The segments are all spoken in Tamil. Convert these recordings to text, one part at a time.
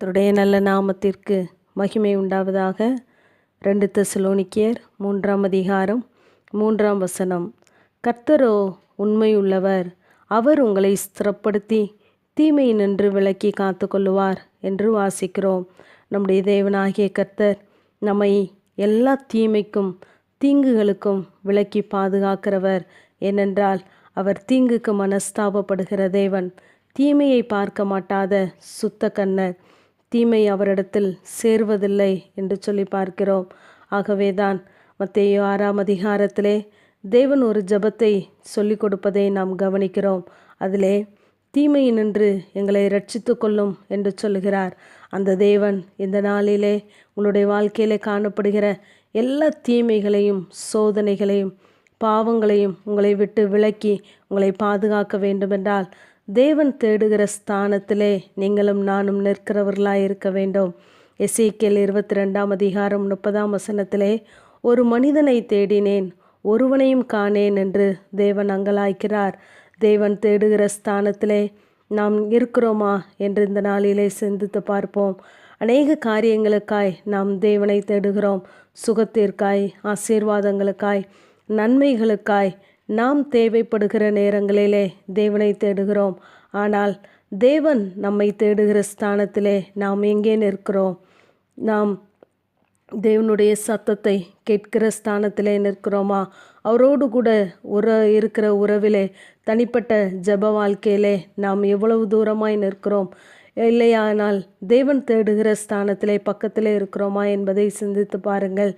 கர்த்தருடைய நல்ல நாமத்திற்கு மகிமை உண்டாவதாக. ரெண்டு தெசலோனிக்கியர் மூன்றாம் அதிகாரம் மூன்றாம் வசனம். கர்த்தரோ உண்மையுள்ளவர் அவர் உங்களை ஸ்திரப்படுத்தி தீமை நின்று விலக்கி காத்து கொள்ளுவார் என்று வாசிக்கிறோம். நம்முடைய தேவனாகிய கர்த்தர் நம்மை எல்லா தீமைக்கும் தீங்குகளுக்கும் விலக்கி பாதுகாக்கிறவர். ஏனென்றால் அவர் தீங்குக்கு மனஸ்தாபப்படுகிற தேவன் தீமையை பார்க்க மாட்டாத சுத்த கண்ணர் தீமை அவரிடத்தில் சேர்வதில்லை என்று சொல்லி பார்க்கிறோம். ஆகவேதான் மத்தேயு ஆறாம் அதிகாரத்திலே தேவன் ஒரு ஜெபத்தை சொல்லிக் கொடுப்பதை நாம் கவனிக்கிறோம். அதிலே தீமையினின்று எங்களை ரட்சித்து கொள்ளும் என்று சொல்லுகிறார். அந்த தேவன் இந்த நாளிலே உங்களுடைய வாழ்க்கையிலே காணப்படுகிற எல்லா தீமைகளையும் சோதனைகளையும் பாவங்களையும் உங்களை விட்டு விலக்கி உங்களை பாதுகாக்க வேண்டுமென்றால் தேவன் தேடுகிற ஸ்தானத்திலே நீங்களும் நானும் நிற்கிறவர்களாக இருக்க வேண்டும். எசேக்கியேல் இருபத்தி ரெண்டாம் அதிகாரம் முப்பதாம் வசனத்திலே ஒரு மனிதனை தேடினேன் ஒருவனையும் காணேன் என்று தேவன் அங்கலாய்க்கிறார். தேவன் தேடுகிற ஸ்தானத்திலே நாம் இருக்கிறோமா என்று இந்த நாளிலே சிந்தித்து பார்ப்போம். அநேக காரியங்களுக்காய் நாம் தேவனை தேடுகிறோம். சுகத்திற்காய் ஆசீர்வாதங்களுக்காய் நன்மைகளுக்காய் நாம் தேவைப்படுகிற நேரங்களிலே தேவனை தேடுகிறோம். ஆனால் தேவன் நம்மை தேடுகிற ஸ்தானத்திலே நாம் எங்கே நிற்கிறோம்? நாம் தேவனுடைய சத்தத்தை கேட்கிற ஸ்தானத்திலே நிற்கிறோமா? அவரோடு கூட உற இருக்கிற உறவிலே தனிப்பட்ட ஜப வாழ்க்கையிலே நாம் எவ்வளவு தூரமாய் நிற்கிறோம்? இல்லையானால் தேவன் தேடுகிற ஸ்தானத்திலே பக்கத்திலே இருக்கிறோமா என்பதை சிந்தித்து பாருங்கள்.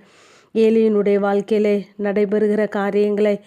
ஏலியினுடைய வாழ்க்கையிலே நடைபெறுகிற காரியங்களை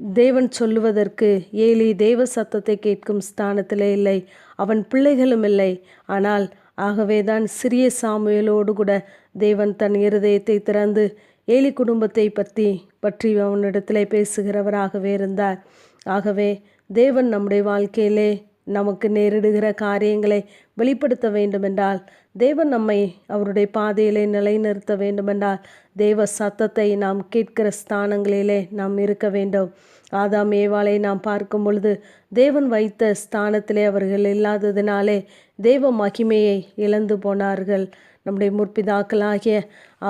தேவன் சொல்லுவதற்கு ஏலி தேவ சத்தத்தை கேட்கும் ஸ்தானத்திலே இல்லை அவன் பிள்ளைகளும் இல்லை. ஆனால் ஆகவேதான் சிறிய சாமுவேலோடு கூட தேவன் தன் இருதயத்தை திறந்து ஏலி குடும்பத்தை பற்றி பற்றி அவனிடத்திலே பேசுகிறவராகவே இருந்தார். ஆகவே தேவன் நம்முடைய வாழ்க்கையிலே நமக்கு நேரிடுகிற காரியங்களை வெளிப்படுத்த வேண்டுமென்றால் தேவன் நம்மை அவருடைய பாதையிலே நிலைநிறுத்த வேண்டுமென்றால் தேவ சத்தத்தை நாம் கேட்கிற ஸ்தானங்களிலே நாம் இருக்க வேண்டும். ஆதாம் ஏவாளை நாம் பார்க்கும் பொழுது தேவன் வைத்த ஸ்தானத்திலே அவர்கள் இல்லாததினாலே தேவ மகிமையை இழந்து போனார்கள். நம்முடைய முற்பிதாக்களாகிய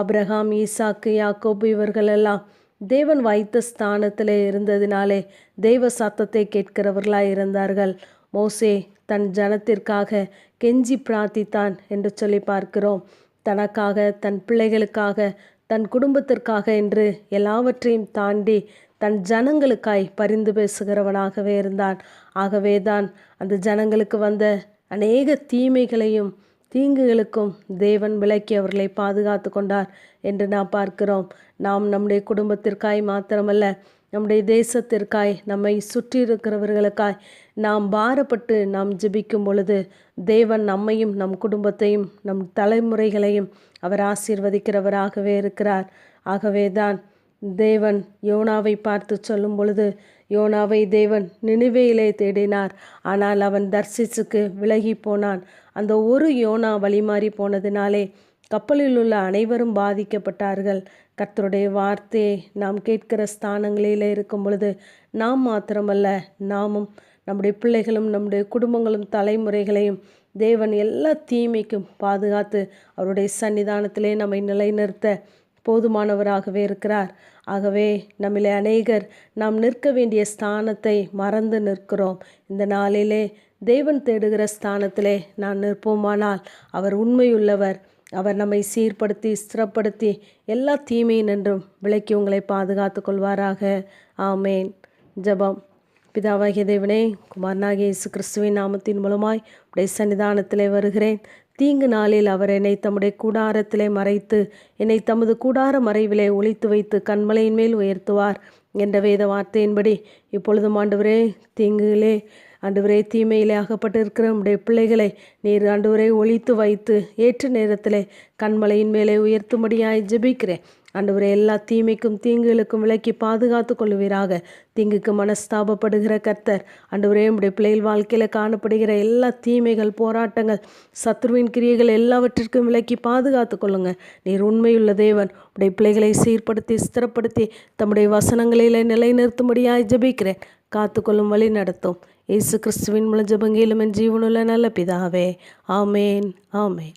அப்ரஹாம் ஈசாக்கு யாக்கோபு இவர்களெல்லாம் தேவன் வைத்த ஸ்தானத்திலே இருந்ததினாலே தெய்வ சத்தத்தை கேட்கிறவர்களாக இருந்தார்கள். மோசே தன் ஜனத்திற்காக கெஞ்சி பிரார்த்தித்தான் என்று சொல்லி பார்க்கிறோம். தனக்காக தன் பிள்ளைகளுக்காக தன் குடும்பத்திற்காக என்று எல்லாவற்றையும் தாண்டி தன் ஜனங்களுக்காய் பரிந்து பேசுகிறவனாகவே இருந்தான். ஆகவே தான் அந்த ஜனங்களுக்கு வந்த அநேக தீமைகளையும் தீங்குகளுக்கும் தேவன் விலக்கி அவர்களை பாதுகாத்து கொண்டார் என்று நாம் பார்க்கிறோம். நாம் நம்முடைய குடும்பத்திற்காய் மாத்திரமல்ல நம்முடைய தேசத்திற்காய் நம்மை சுற்றி இருக்கிறவர்களுக்காய் நாம் பாரப்பட்டு நாம் ஜெபிக்கும் பொழுது தேவன் நம்மையும் நம் குடும்பத்தையும் நம் தலைமுறைகளையும் அவர் ஆசீர்வதிக்கிறவராகவே இருக்கிறார். ஆகவே தான் தேவன் யோனாவை பார்த்து சொல்லும் பொழுது யோனாவை தேவன் நினைவையிலே தேடினார். ஆனால் அவன் தர்சிசுக்கு விலகி போனான். அந்த ஒரு யோனா வழிமாறி போனதினாலே கப்பலில் உள்ள அனைவரும் பாதிக்கப்பட்டார்கள். கர்த்தருடைய வார்த்தையை நாம் கேட்கிற ஸ்தானங்களில் இருக்கும் பொழுது நாம் மாத்திரமல்ல நாமும் நம்முடைய பிள்ளைகளும் நம்முடைய குடும்பங்களும் தலைமுறைகளையும் தேவன் எல்லா தீமைக்கும் பாதுகாத்து அவருடைய சன்னிதானத்திலே நம்மை நிலைநிறுத்த போதுமானவராகவே இருக்கிறார். ஆகவே நம்மிலே அநேகர் நாம் நிற்க வேண்டிய ஸ்தானத்தை மறந்து நிற்கிறோம். இந்த நாளிலே தேவன் தேடுகிற ஸ்தானத்திலே நான் நிற்போமானால் அவர் உண்மையுள்ளவர். அவர் நம்மை சீர்படுத்தி ஸ்திரப்படுத்தி எல்லா தீமையினின்றும் விலக்கி உங்களை பாதுகாத்து கொள்வாராக. ஆமேன். ஜபம். பிதாவாகிய தேவனே குமாரனாகிய இயேசு கிறிஸ்துவின் நாமத்தின் மூலமாய் உடைய சன்னிதானத்திலே வருகிறேன். தீங்கு நாளில் அவர் என்னை தம்முடைய கூடாரத்திலே மறைத்து என்னை தமது கூடார மறைவிலே ஒழித்து வைத்து கண்மலையின் மேல் உயர்த்துவார் என்ற வேத வார்த்தையின்படி இப்பொழுதும் ஆண்டவரே தீங்குகளே ஆண்டவரே தீமையிலே அகப்பட்டிருக்கிற நம்முடைய பிள்ளைகளை நீர் ஆண்டவரே ஒழித்து வைத்து ஏற்ற நேரத்திலே கண்மலையின் மேலே உயர்த்தும்படியாய் ஜெபிக்கிறேன். ஆண்டவரே எல்லா தீமைக்கும் தீங்குகளுக்கும் விலக்கி பாதுகாத்து கொள்வீராக தீங்குக்கு மனஸ்தாபப்படுகிற கர்த்தர் ஆண்டவரே நம்முடைய பிள்ளைகள் வாழ்க்கையில் காணப்படுகிற எல்லா தீமைகள் போராட்டங்கள் சத்ருவின் கிரியைகள் எல்லாவற்றிற்கும் விலக்கி பாதுகாத்து கொள்ளுங்க. நீர் உண்மையுள்ள தேவன். உடைய பிள்ளைகளை சீர்படுத்தி ஸ்திரப்படுத்தி தம்முடைய வசனங்களில் நிலைநிறுத்தும்படியாய் ஜெபிக்கிறேன். காத்துக்கொள்ளும் வழி நடத்தும். இயேசு கிறிஸ்துவின் மூலம் ஜெபங்கேலும் என் ஜீவனுள்ள நல்ல பிதாவே. ஆமேன். ஆமேன்.